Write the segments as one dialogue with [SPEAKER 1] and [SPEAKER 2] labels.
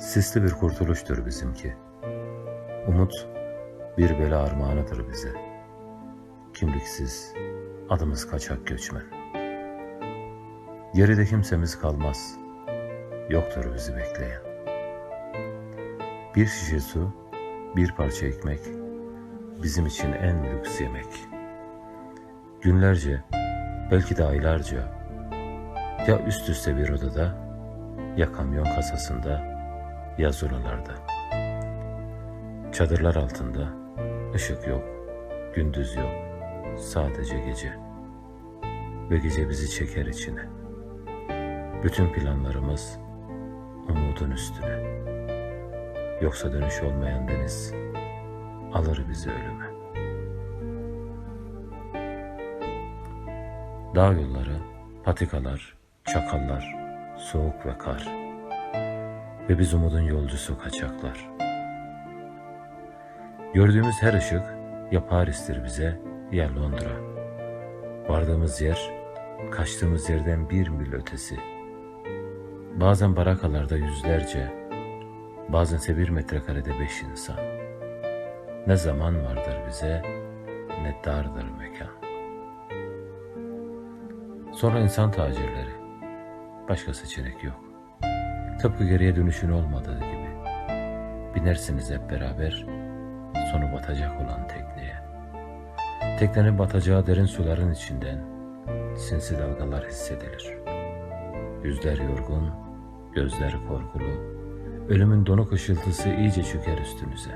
[SPEAKER 1] Sisli bir kurtuluştur bizimki. Umut bir bela armağanıdır bize. Kimliksiz, adımız kaçak göçmen. Geride kimsemiz kalmaz. Yoktur bizi bekleyen. Bir şişe su, bir parça ekmek bizim için en lüks yemek. Günlerce, belki de aylarca ya üst üste bir odada ya kamyon kasasında ya zulalarda. Çadırlar altında ışık yok, gündüz yok, sadece gece. Ve gece bizi çeker içine. Bütün planlarımız umudun üstüne. Yoksa dönüş olmayan deniz alır bizi ölüme. Dağ yolları, patikalar, çakallar, soğuk ve kar. Ve biz umudun yolcusu kaçaklar. Gördüğümüz her ışık ya Paris'tir bize ya Londra. Vardığımız yer, kaçtığımız yerden bir mil ötesi. Bazen barakalarda yüzlerce, bazense bir metrekarede beş insan. Ne zaman vardır bize, ne dardır mekan. Sonra insan tacirleri. Başka seçenek yok. Tıpkı geriye dönüşün olmadığı gibi. Binersiniz hep beraber sonu batacak olan tekneye. Teknenin batacağı derin suların içinden sinsi dalgalar hissedilir. Yüzler yorgun, gözler korkulu, ölümün donuk ışıltısı iyice çöker üstünüze.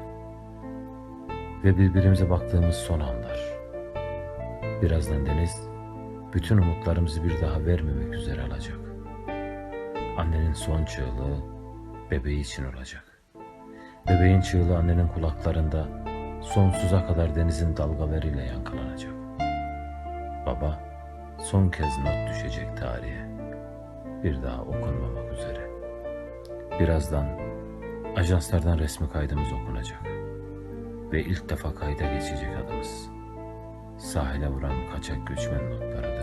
[SPEAKER 1] Ve birbirimize baktığımız son anlar. Birazdan deniz bütün umutlarımızı bir daha vermemek üzere alacak. Annenin son çığlığı bebeği için olacak. Bebeğin çığlığı annenin kulaklarında sonsuza kadar denizin dalgalarıyla yankılanacak. Baba son kez not düşecek tarihe. Bir daha okunmamak üzere. Birazdan ajanslardan resmi kaydımız okunacak. Ve ilk defa kayda geçecek adımız. Sahile vuran kaçak göçmen notları